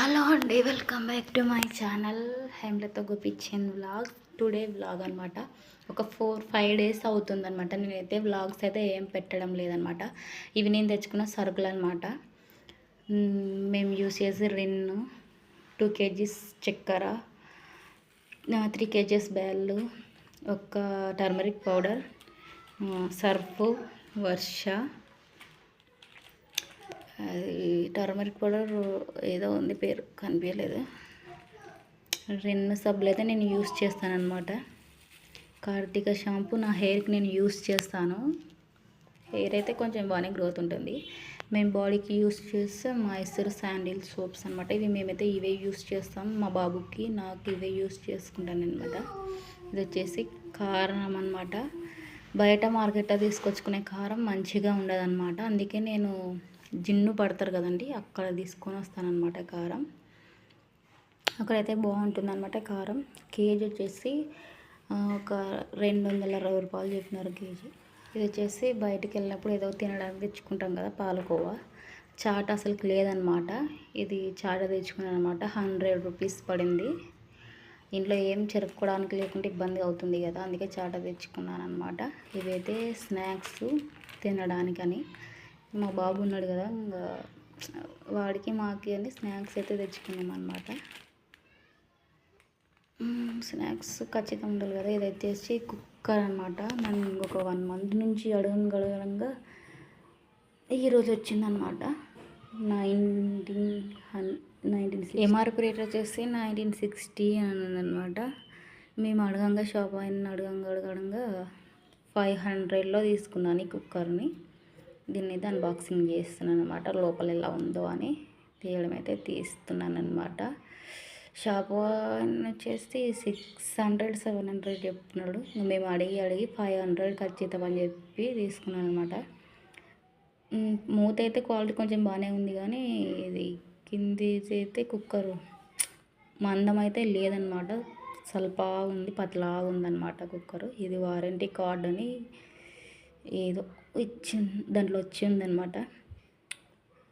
Hello అండి welcome back to my channel. హేమ్లతో గుపించిన vlog. Today vlog అనమాట ఒక ఫోర్ ఫైవ్ డేస్ అవుతుందనమాట నేనైతే వ్లాగ్స్ అయితే ఏం పెట్టడం లేదనమాట ఇవి నేను తెచ్చుకున్న సరుకులు అనమాట మేము యూస్ చేసే రిన్ను టూ కేజీస్ చక్కెర త్రీ కేజీస్ బ్యాళ్ళు ఒక టర్మరిక్ పౌడర్ సర్ఫ్ వర్ష అది టర్మరిక్ పౌడర్ ఏదో ఉంది పేరు కనిపించలేదు. రెండు సబ్బులు అయితే నేను యూస్ చేస్తాను అనమాట కార్తీక షాంపూ నా హెయిర్కి నేను యూస్ చేస్తాను. హెయిర్ అయితే కొంచెం బాగానే గ్రోత్ ఉంటుంది. మేము బాడీకి యూస్ చేస్తే మాయిశ్చర్ శాండిల్ సోప్స్ అనమాట ఇవి మేమైతే ఇవే యూస్ చేస్తాం. మా బాబుకి నాకు ఇవే యూస్ చేసుకుంటాను అనమాట ఇది వచ్చేసి కారం అనమాట బయట మార్కెట్లో తీసుకొచ్చుకునే కారం మంచిగా ఉండదన్నమాట. అందుకే నేను జిన్ను పడతారు కదండి అక్కడ తీసుకొని వస్తానన్నమాట కారం. అక్కడైతే బాగుంటుంది అనమాట కారం. కేజీ వచ్చేసి ఒక రెండు వందల అరవై రూపాయలు చెప్పినారు కేజీ. ఇది వచ్చేసి బయటికి వెళ్ళినప్పుడు ఏదో తినడానికి తెచ్చుకుంటాం కదా పాలకోవా. చాట్ అసలుకి లేదనమాట ఇది చాట తెచ్చుకున్నాను అనమాట హండ్రెడ్ రూపీస్ పడింది. ఇంట్లో ఏం చెరుపుకోవడానికి లేకుంటే ఇబ్బంది అవుతుంది కదా అందుకే చాట తెచ్చుకున్నాను అనమాట ఇవైతే స్నాక్స్ తినడానికని. మా బాబు ఉన్నాడు కదా ఇంకా వాడికి మాకి అని స్నాక్స్ అయితే తెచ్చుకున్నాం అనమాట స్నాక్స్ ఖచ్చితంగా ఉండాలి కదా ఇది వచ్చేసి కుక్కర్ అనమాట నన్ను ఒక వన్ మంత్ నుంచి అడగను గడగడంగా ఈరోజు వచ్చిందనమాట నైన్టీన్ హన్ నైన్టీన్ ఎంఆర్పి రేట్ వచ్చేసి నైన్టీన్ సిక్స్టీ అని అనమాట మేము అడగంగా షాప్ అయిన అడగంగా అడగడంగా ఫైవ్ హండ్రెడ్లో తీసుకున్నాను ఈ కుక్కర్ని. దీన్ని అయితే అన్బాక్సింగ్ చేస్తున్నాను అనమాట లోపల ఎలా ఉందో అని తీయడం అయితే తీస్తున్నాను అనమాట షాప్ వచ్చేసి సిక్స్ హండ్రెడ్ సెవెన్ హండ్రెడ్ చెప్తున్నాడు మేము అడిగి అడిగి ఫైవ్ హండ్రెడ్ ఖచ్చితం అని చెప్పి తీసుకున్నాను అనమాట మూత అయితే క్వాలిటీ కొంచెం బాగానే ఉంది కానీ ఇది కింది అయితే కుక్కర్ మందం అయితే లేదనమాట స్వల్ప ఉంది పతలా ఉందన్నమాట కుక్కరు ఇది వారంటీ కార్డ్ అని ఏదో ఇచ్చింది దాంట్లో వచ్చింది అనమాట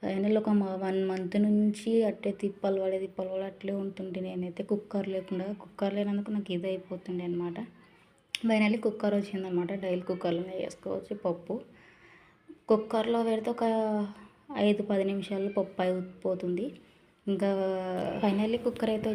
ఫైనల్ ఒక వన్ మంత్ నుంచి అట్టే తిప్పలు పడే తిప్పలు పడే అట్లే ఉంటుండే. నేనైతే కుక్కర్ లేకుండా కుక్కర్ లేనందుకు నాకు ఇది అయిపోతుండే అనమాట ఫైనల్లీ కుక్కర్ వచ్చిందనమాట డైలీ కుక్కర్లో వేసుకోవచ్చు పప్పు. కుక్కర్లో పెడితే ఒక ఐదు పది నిమిషాల్లో పప్పు అయిపోతుంది. ఇంకా ఫైనల్లీ కుక్కర్ అయితే